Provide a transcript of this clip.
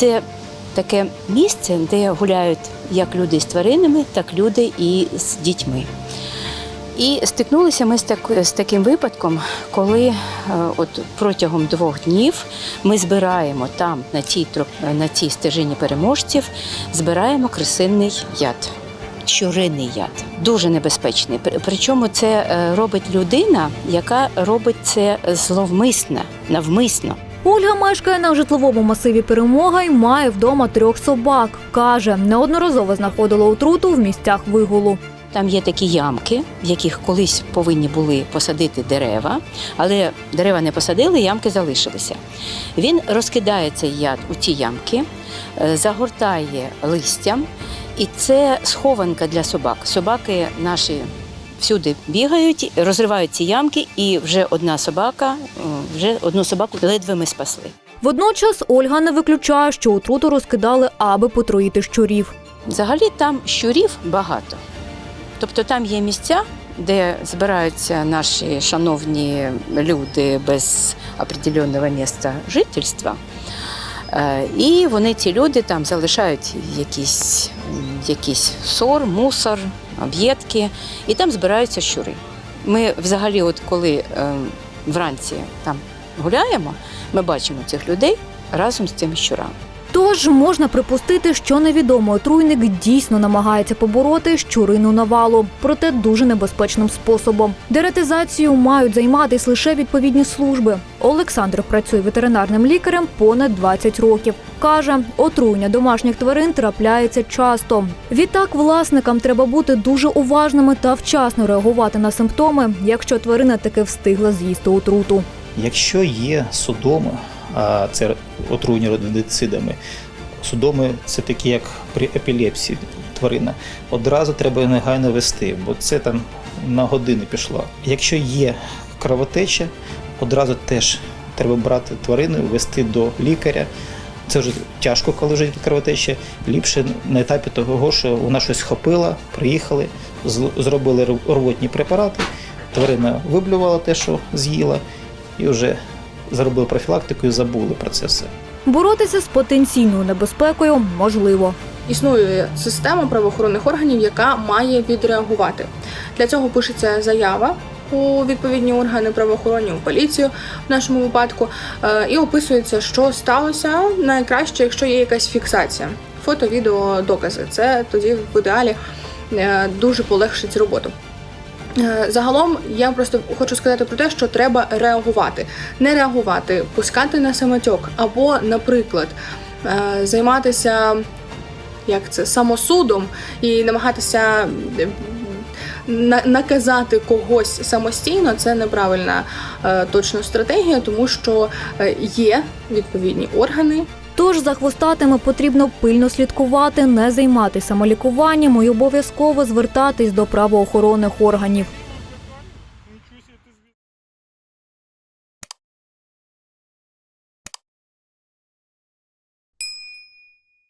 Це таке місце, де гуляють як люди з тваринами, так люди і з дітьми. І стикнулися ми з, так, з таким випадком, коли е, от протягом двох днів ми збираємо там, на цій, на цій стежині переможців, збираємо крисинний яд. Щуриний яд дуже небезпечний. Причому це е, робить людина, яка робить це зловмисно, навмисно. Ольга мешкає на житловому масиві перемога і має вдома трьох собак. Каже, неодноразово знаходила отруту в місцях вигулу. Там є такі ямки, в яких колись повинні були посадити дерева, але дерева не посадили, ямки залишилися. Він розкидає цей яд у ці ямки, е, загортає листям, і це схованка для собак. Собаки наші всюди бігають, розривають ці ямки, і вже одна собака, вже одну собаку ледве ми спасли. Водночас Ольга не виключає, що отруту розкидали, аби потроїти щурів. Взагалі там щурів багато. Тобто там є місця, де збираються наші шановні люди без определеного місця жительства. Е, І вони, ці люди, там залишають якийсь, якийсь сор, мусор, об'єдки, і там збираються щури. Ми взагалі, от коли е, вранці там гуляємо, ми бачимо цих людей разом з цими щурами. Тож можна припустити, що невідомий отруйник дійсно намагається побороти щурину навалу, проте дуже небезпечним способом. Деретизацією мають займатися лише відповідні служби. Олександр працює ветеринарним лікарем понад 20 років. Каже, отруєння домашніх тварин трапляється часто. Відтак, власникам треба бути дуже уважними та вчасно реагувати на симптоми, якщо тварина таки встигла з'їсти отруту. Якщо є судоми, а це отруєння родицидами, судоми це такі, як при епілепсії тварина, одразу треба негайно вести, бо це там на години пішло. Якщо є кровотеча, одразу теж треба брати тварину, вести до лікаря. Це вже тяжко, коли вже кровотеча. Ліпше на етапі того, що вона щось схопила, приїхали, зробили рвотні препарати. Тварина виблювала те, що з'їла, і вже зробили профілактику і забули про це все. Боротися з потенційною небезпекою можливо. Існує система правоохоронних органів, яка має відреагувати. Для цього пишеться заява у відповідні органи правоохоронні, у поліцію в нашому випадку, е, і описується, що сталося найкраще, якщо є якась фіксація. Фото, відео, докази. Це тоді в ідеалі е, дуже полегшить роботу. Е, Загалом я просто хочу сказати про те, що треба реагувати, не реагувати, пускати на самотьок, або, наприклад, е, займатися як це самосудом і намагатися е, на- наказати когось самостійно. Це неправильна точно стратегія, тому що є відповідні органи, Тож за хвостатими потрібно пильно слідкувати, не займатися самолікуванням і обов'язково звертатись до правоохоронних органів.